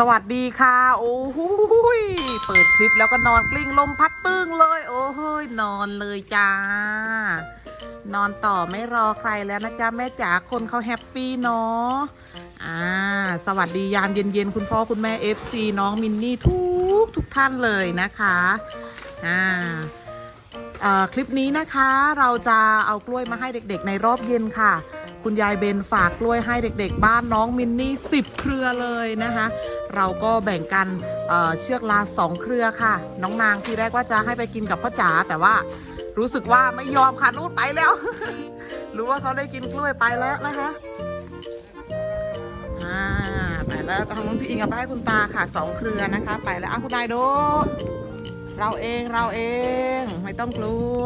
สวัสดีค่ะ โอ้โหยเปิดคลิปแล้วก็นอนกลิ้งลมพัดตึ้งเลย โอ้โหยนอนเลยจ้า นอนต่อไม่รอใครแล้วนะจ๊ะแม่จ๋าคนเขาแฮปปี้เนาะอ่า สวัสดียามเย็นๆคุณพ่อคุณแม่ FC น้องมินนี่ทุกทุกท่านเลยนะคะอ่าคลิปนี้นะคะเราจะเอากล้วยมาให้เด็กๆ ในรอบเย็นค่ะ คุณยายเบนฝากกล้วยให้เด็กๆ บ้านน้องมินนี่10 เครือเลยนะคะ เราก็แบ่งกันเเชือกลาสองเครือค่ะ น้องนางทีแรกว่าจะให้ไปกินกับพ่อจ๋าแต่ว่ารู้สึกว่าไม่ยอมค่ะนู่นไปแล้ว รู้ว่าเขาได้กินกล้วยไปแล้วนะคะอ่าไปแล้วทางนู้นพี่อิงเอาไปให้คุณตาค่ะสองเครือนะคะ ไปแล้วอะคุณนายโดเราเองเราเองไม่ต้องกลัว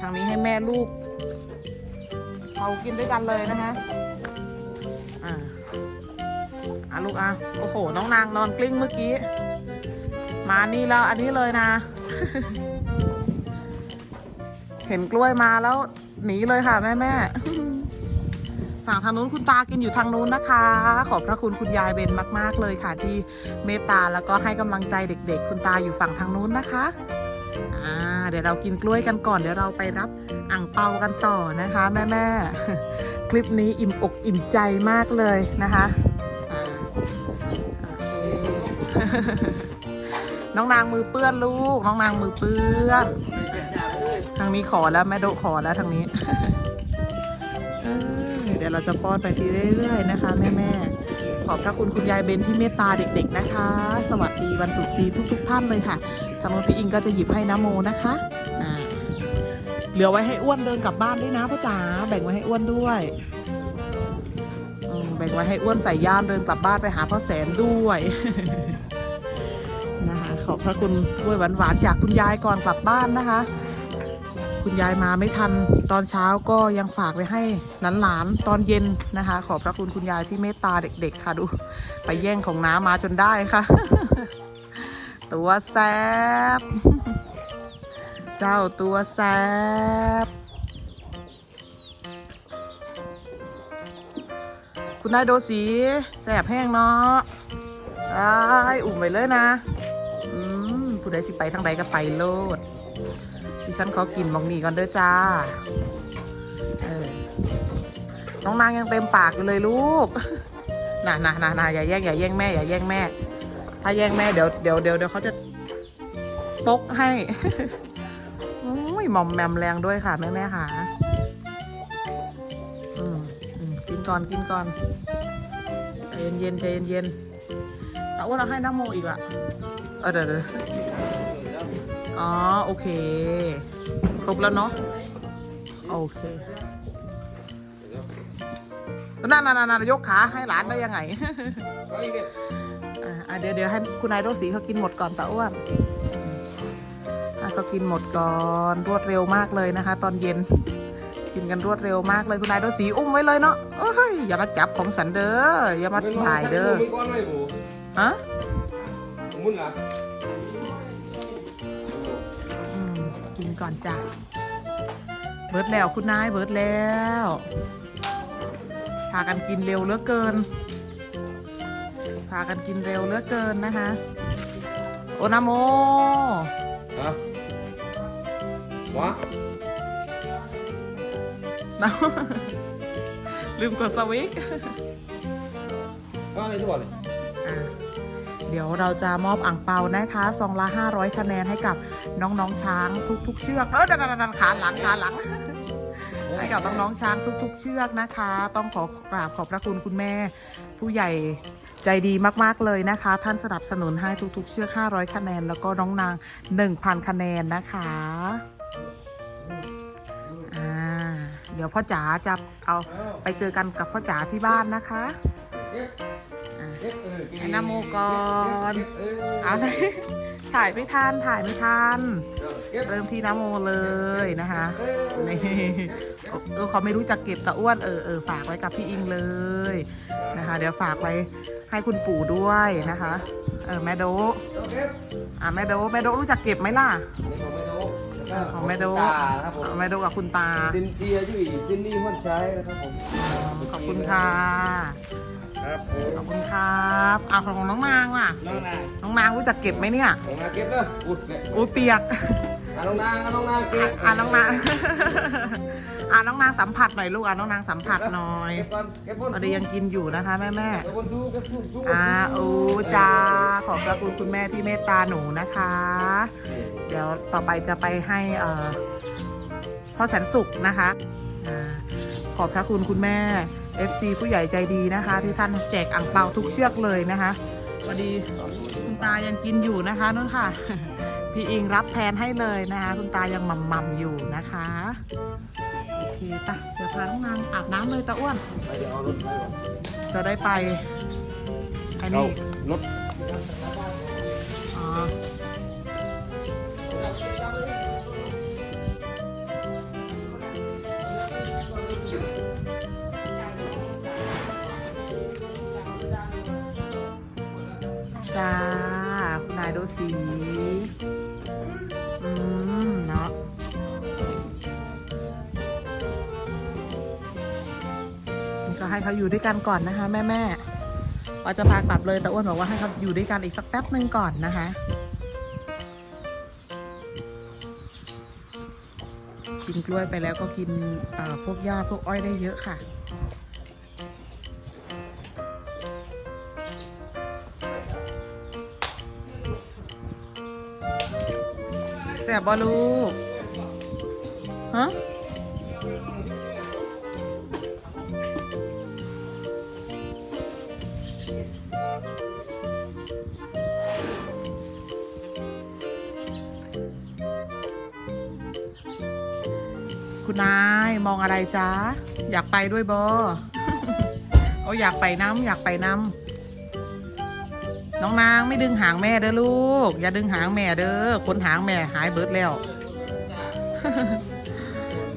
ทางนี้ให้แม่ลูกเอากินด้วยกันเลยนะคะอะอะ ลูกอะโอ้โห น้องนางนอนกลิ้งเมื่อกี้ มานี่แล้วอันนี้เลยนะ เห็นกล้วยมาแล้ว หนีเลยค่ะแม่แม่ๆฝั่งทางนู้นคุณตากินอยู่ทางนู้นนะคะ ขอบพระคุณคุณยายเบนมาก ๆ เลยค่ะ ที่เมตตาแล้วก็ให้กำลังใจเด็ก ๆ คุณตาอยู่ฝั่งทางนู้นนะคะอ่าเดี๋ยวเรากินกล้วยกันก่อนเดี๋ยวเราไปรับอ่างเปากันต่อนะคะ แม่ๆคลิปนี้อิ่มอกอิ่มใจมากเลยนะคะ น้องนางมือเปื้อนลูก น้องนางมือเปื้อน ทางนี้ขอแล้วแม่โดขอแล้วทางนี้เดี๋ยวเราจะป้อนไปทีเรื่อยๆนะคะแม่ๆขอบพระคุณคุณยายเบนที่เมตตาเด็ก ๆนะคะ สวัสดีวันตรุษจีนทุก ๆ ท่านเลยค่ะทางนู้นพี่อิงก็จะหยิบให้น้ำโมนะคะเหลือไว้ให้อ้วนเดินกลับบ้านด้วยนะพ่อจ๋าแบ่งไว้ให้อ้วนด้วยแบ่งไว้ให้อ้วนใส่ย่ามเดินกลับบ้านไปหาพ่อแสนด้วย ขอบพระคุณกล้วยหวานๆจากคุณยายก่อนกลับบ้านนะคะ คุณยายมาไม่ทัน ตอนเช้าก็ยังฝากไว้ให้หลานๆตอนเย็นนะคะ ขอบพระคุณคุณยายที่เมตตาเด็ก ๆ ค่ะดู ไปแย่งของน้ามาจนได้ค่ะ ตัวแซบเจ้าตัวแซบคุณนายโดสีแสบแห้งเนาะไอ้ายอุ่มไปเลยนะ ผู้ใดสิไปทางใดก็ไปโลดดิฉันขอกินมองนี่ก่อนเด้อจ้าเออน้องนางยังเต็มปากอยู่เลยลูกน่ะน่ะน่ะน่ะอย่าแย่งอย่าแย่งแม่อย่าแย่งแม่ ถ้าแย่งแม่เดี๋ยวเดี๋ยวเดี๋ยวเดี๋ยวเขาจะตกให้โอ้ยหมอมแมมแรงด้วยค่ะ แม่แม่ค่ะอืมอืมกินก่อนกินก่อนใจเย็นเย็นใจเย็นเย็นแต่ว่าเราให้น้ำโมอีกอะเออเดี๋ยวเดี๋ยว อ๋อโอเค ครบแล้วเนาะโอเคนั่นนั่นนั่นยกขาให้หลานได้ยังไงอะอะเดี๋ยวเดี๋ยวให้คุณนายโรสีเขากินหมดก่อนตาอ้วนอะเขากินหมดก่อนรวดเร็วมากเลยนะคะ ตอนเย็น กินกันรวดเร็วมากเลยคุณนายโรสีอุ้มไว้เลยเนาะเอ้ยอย่ามาจับของสันเด้ออย่ามาถ่ายเด้อมึงก้อนไม่หมูฮะมึงอะอื กินก่อนจ้ะ เบิร์ดแล้วคุณนายเบิร์ดแล้ว พากันกินเร็วเหลือเกิน พากันกินเร็วเหลือเกินนะคะ โอนาโมฮะวะนะลืมกดสวิตช์ว่าอะไรทุกคนเลยอะ เดี๋ยวเราจะมอบอ่างเปานะคะซองละ500 คะแนนให้กับน้องๆช้างทุก ๆ เชือก เออดันดันขาหลังขาหลังให้กับน้องๆช้างทุก ๆ เชือกนะคะ ต้องขอกราบขอบพระคุณคุณแม่ ผู้ใหญ่ใจดีมากๆเลยนะคะ ท่านสนับสนุนให้ทุก ๆ เชือก 500 คะแนน แล้วก็น้องนาง 1,000 คะแนนนะคะอ่าเดี๋ยวพ่อจ๋าจะเอาไปเจอกันกับพ่อจ๋าที่บ้านนะคะ น้ำโมก่อนเอาเลยถ่ายไม่ทันถ่ายไม่ทันเริ่มที่น้ำโมเลยนะคะนี่เออเขาไม่รู้จักเก็บตะอ้วนเออเออฝากไว้กับพี่อิงเลยนะคะ เดี๋ยวฝากไว้ให้คุณปู่ด้วยนะคะ เออแม่โดะอะแม่โดะแม่โดะรู้จักเก็บไหมล่ะของแม่โดะครับผมเอาแม่โดะกับคุณตาซินเตียจุ๋ยซินนี่ห้วนใช้นะครับผมขอบคุณค่ะ ครับผมขอบคุณครับเอาของน้องนางล่ะ น้องนายน้องนางรู้จักเก็บไหมเนี่ยน้องนางเก็บเด้ออุดเนี่ยอุ้ยเปียก อะน้องนางอะน้องนางเก็บอ่าน้องนาง อ่าน้องนางสัมผัสหน่อยลูกอ่าน้องนางสัมผัสหน่อยเก็บก่อนเก็บบนพอดียังกินอยู่นะคะแม่แม่เก็บบนดูเก็บบนดูๆอ่าโอ้จ้าขอบพระคุณคุณแม่ที่เมตตาหนูนะคะ เดี๋ยวต่อไปจะไปให้เอ่อพ่อแสนสุขนะคะอาขอบพระคุณคุณแม่ FC ผู้ใหญ่ใจดีนะคะ ที่ท่านแจกอ่างเปาทุกเชือกเลยนะคะพอดีคุณตายังกินอยู่นะคะนู่นค่ะ พี่อิงรับแทนให้เลยนะคะ คุณตายังหม่ำๆอยู่นะคะโอเคปะเดี๋ยวพาน้องนางอาบน้ำเลยตาอ้วนไปเดี๋ยวเอารถไปก่อนจะได้ไปไอ้เอานี่รถอ๋อ สี อืม เนาะก็ให้เขาอยู่ด้วยกันก่อนนะคะ แม่แม่ๆว่าจะพากลับเลยแต่อ้วนบอกว่าให้เขาอยู่ด้วยกันอีกสักแป๊บหนึ่งก่อนนะคะกินกล้วยไปแล้วก็กินพวกหญ้าพวกอ้อยได้เยอะค่ะ แสบบอลูก ฮะคุณนายมองอะไรจ๊ะอยากไปด้วยบอโอ้อยากไปน้ำอยากไปน้ำ น้องนางไม่ดึงหางแม่เด้อลูก อย่าดึงหางแม่เด้อขนหางแม่หายเบิดแล้ว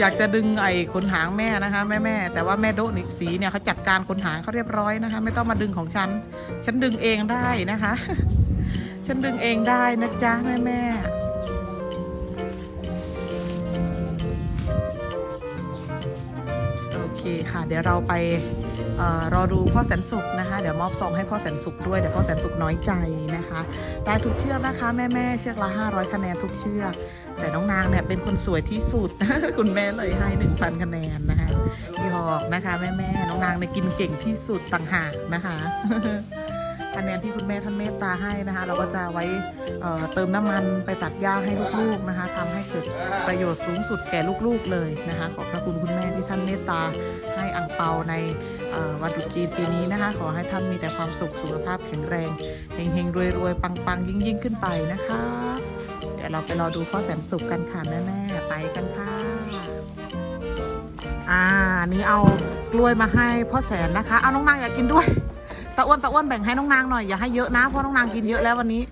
อยากจะดึงไอ้ขนหางแม่นะคะแม่แม่แต่ว่าแม่โดนิกสีเนี่ยเขาจัดการขนหางเขาเรียบร้อยนะคะ ไม่ต้องมาดึงของฉัน ฉันดึงเองได้นะคะ ฉันดึงเองได้นะจ๊ะแม่แม่โอเคค่ะ เดี๋ยวเราไป รอดูพ่อแสนสุขนะคะ เดี๋ยวมอบซองให้พ่อแสนสุขด้วยเดี๋ยวพ่อแสนสุขน้อยใจนะคะ ได้ทุกเชือกนะคะแม่แม่ๆเชือกละ 500 คะแนนทุกเชือก แต่น้องนางเนี่ยเป็นคนสวยที่สุด คุณแม่เลยให้ 1,000 คะแนนนะคะหยอกนะคะแม่แม่ๆน้องนางเนี่ยกินเก่งที่สุดต่างหากนะคะ คะแนนที่คุณแม่ท่านเมตตาให้นะคะ เราก็จะไว้เติมน้ำมันไปตัดหญ้าให้ลูกๆนะคะทำให้เกิดประโยชน์สูงสุดแก่ลูกๆเลยนะคะ ขอบพระคุณคุณแม่ที่ท่านเมตตาให้อ่างเปาในวันตรุษจีนปีนี้นะคะ ขอให้ท่านมีแต่ความสุขสุขภาพแข็งแรงเฮงๆรวยๆปังๆ ยิ่งๆขึ้นไปนะคะ เดี๋ยวเราไปรอดูพ่อแสนสุขกันค่ะแม่ๆไปกันค่ะอ่านี้เอากล้วยมาให้พ่อแสนนะคะ เอาน้องนางอยากกินด้วย ตะอ้วนตะอ้วนแบ่งให้น้องนางหน่อยอย่าให้เยอะนะเพราะน้องนางกินเยอะแล้ววันนี้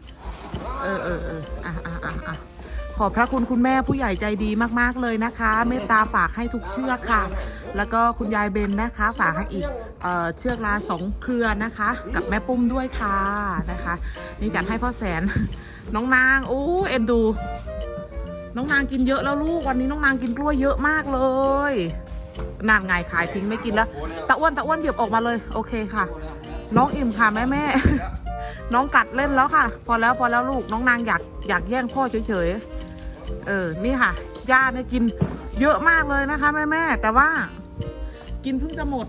เออเออเอออะอะอะอะขอบพระคุณคุณแม่ผู้ใหญ่ใจดีมากๆเลยนะคะ เมตตาฝากให้ทุกเชือกค่ะ แล้วก็คุณยายเบนนะคะ ฝากให้อีกเอ่อเชือกละสองเครือนะคะ กับแม่ปุ้มด้วยค่ะนะคะ นี่จัดให้พ่อแสน น้องนางโอ้เอ็นดู น้องนางกินเยอะแล้วลูกวันนี้น้องนางกินกล้วยเยอะมากเลยนานไงขายทิ้งไม่กินแล้วตะอ้วนตะอ้วนเหยียบออกมาเลย โอเคค่ะ น้องอิ่มค่ะแม่แม่น้องกัดเล่นแล้วค่ะ พอแล้วพอแล้วลูกน้องนางอยากอยากแย่งพ่อเฉยๆเออนี่ค่ะย่าเนี่ยกินเยอะมากเลยนะคะแม่แม่ๆแต่ว่า กินเพิ่งจะหมด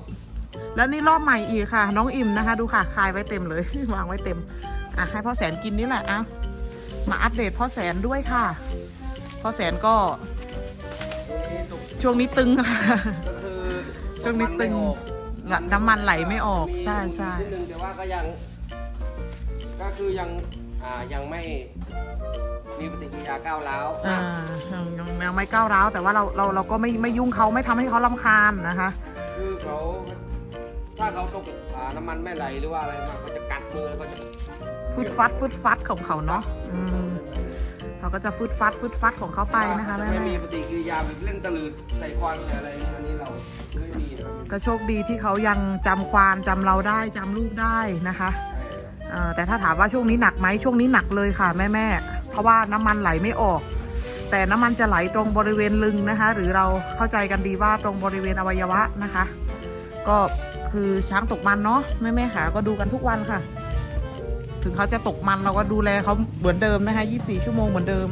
แล้วนี่รอบใหม่อีกค่ะ น้องอิ่มนะคะ ดูค่ะคายไว้เต็มเลยวางไว้เต็มอะให้พ่อแสนกินนี่แหละอะมาอัปเดตพ่อแสนด้วยค่ะพ่อแสนก็ช่วงนี้ตึงค่ะก็คือช่วงนี้ตึง น้ำมันไหลไม่ออกใช่ใช่นิดนึงแต่ว่าก็ยัง ก็คือยังอ่ายังไม่มีปฏิกิริยาก้าวร้าวอ่ายังยังยังไม่ก้าวร้าวแต่ว่าเราเราเราก็ไม่ไม่ยุ่งเขาไม่ทำให้เขาลำคาญนะคะ คือเขาถ้าเขาตกอ่าน้ำมันไม่ไหลหรือว่าอะไรมาเขาจะกัดมือแล้วก็จะฟึดฟัดฟึดฟัดของเขาเนาะอืมเขาก็จะฟึดฟัดฟึดฟัดของเขาไปนะคะแม่ไม่แม่มีปฏิกิริยาแบบเล่นตะลืดใส่ควันใส่อะไรอันนี้เราไม่มีนะครับ ก็โชคดีที่เขายังจำความจำเราได้จำลูกได้นะคะแต่ถ้าถามว่าช่วงนี้หนักไหมช่วงนี้หนักเลยค่ะแม่แม่ๆเพราะว่าน้ำมันไหลไม่ออก แต่น้ำมันจะไหลตรงบริเวณลึงนะคะ หรือเราเข้าใจกันดีว่าตรงบริเวณอวัยวะนะคะ ก็คือช้างตกมันเนาะแม่แม่ขาก็ดูกันทุกวันค่ะ ถึงเขาจะตกมันเราก็ดูแลเขาเหมือนเดิมนะคะ24 ชั่วโมงเหมือนเดิม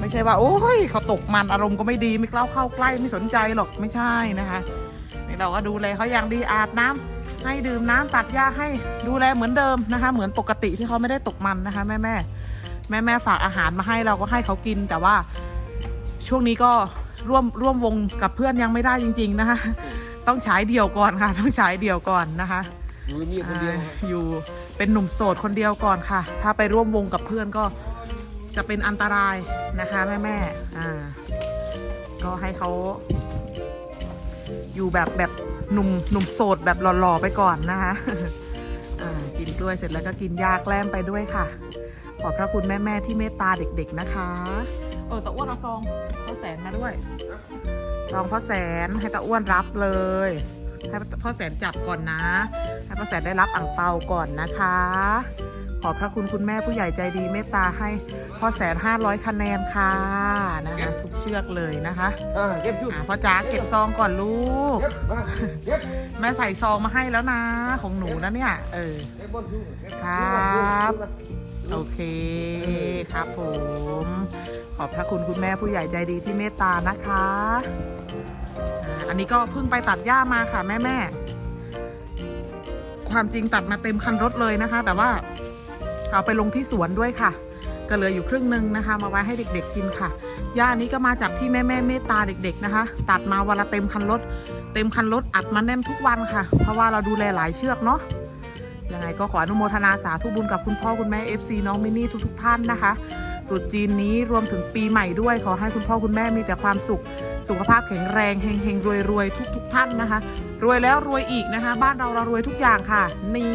ไม่ใช่ว่า โอ้ยเขาตกมันอารมณ์ก็ไม่ดีไม่กล้าเข้าใกล้ไม่สนใจหรอกไม่ใช่นะคะ นี่เราก็ดูแลเขาอย่างดีอาบน้ำให้ดื่มน้ำตัดหญ้าให้ดูแลเหมือนเดิมนะคะ เหมือนปกติที่เขาไม่ได้ตกมันนะคะ แม่แม่แม่แม่ๆฝากอาหารมาให้เราก็ให้เขากิน แต่ว่าช่วงนี้ก็ร่วมร่วมวงกับเพื่อนยังไม่ได้จริง ๆ นะคะต้องฉายเดี่ยวก่อนค่ะ ต้องฉายเดี่ยวก่อนนะคะอยู่นี่คนเดียวอ่าอยู่เป็นหนุ่มโสดคนเดียวก่อนค่ะ ถ้าไปร่วมวงกับเพื่อนก็จะเป็นอันตรายนะคะ แม่แม่ๆอ่า ก็ให้เขา อยู่แบบแบบหนุ่มหนุ่มโสดแบบหล่อๆไปก่อนนะคะอ่ากินกล้วยเสร็จแล้วก็กินยาแกล้มไปด้วยค่ะ ขอบพระคุณแม่ๆที่เมตตาเด็กๆนะคะ เออตาอ้วนเอาซองพ่อแสนมาด้วย ซองพ่อแสนให้ตาอ้วนรับเลย ให้พ่อแสนจับก่อนนะ ให้พ่อแสนได้รับอ่างเปาก่อนนะคะ ขอบพระคุณคุณแม่ผู้ใหญ่ใจดีเมตตาให้ พ่อแสนห้าร้อยคะแนนค่ะนะคะทุกเชือกเลยนะคะอ่าเก็บชุดอ่าพ่อจ๋าเก็บซองก่อนลูกเก็บมาเก็บแม่ใส่ซองมาให้แล้วนะ ของหนูนะเนี่ย เออเก็บบนชุดเก็ครับชุดโอเคครับผม ขอบพระคุณคุณแม่ผู้ใหญ่ใจดีที่เมตตานะคะอ่าอันนี้ก็เพิ่งไปตัดหญ้ามาค่ะแม่แม่ๆความจริงตัดมาเต็มคันรถเลยนะคะ แต่ว่าเอาไปลงที่สวนด้วยค่ะ ก็เหลืออยู่ครึ่งหนึ่งนะคะ มาไว้ให้เด็กๆกินค่ะหญ้านี้ก็มาจากที่แม่แม่ๆเมตตาเด็กๆนะคะ ตัดมาวันละเต็มคันรถเต็มคันรถอัดมาแน่นทุกวันค่ะ เพราะว่าเราดูแลหลายเชือกเนาะยังไงก็ขออนุโมทนาสาธุบุญกับคุณพ่อคุณแม่ FC น้องมินนี่ทุกๆท่านนะคะตรุษจีนนี้รวมถึงปีใหม่ด้วย ขอให้คุณพ่อคุณแม่มีแต่ความสุข สุขภาพแข็งแรงเฮงเฮงรวยรวยทุกๆท่านนะคะ รวยแล้วรวยอีกนะคะ บ้านเราเรารวยทุกอย่างค่ะ นี่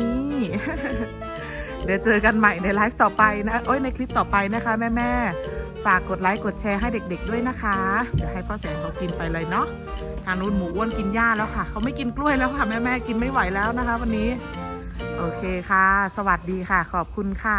เดี๋ยวเจอกันใหม่ในไลฟ์ต่อไปนะโอ้ยในคลิปต่อไปนะคะแม่แม่ฝากกดไลค์กดแชร์ให้เด็ก ๆด้วยนะคะ เดี๋ยวให้พ่อแสงเขากินไปเลยเนาะทางนู้นหมูอ้วนกินหญ้าแล้วค่ะ เขาไม่กินกล้วยแล้วค่ะ แม่แม่กินไม่ไหวแล้วนะคะ วันนี้ โอเคค่ะ สวัสดีค่ะ ขอบคุณค่ะ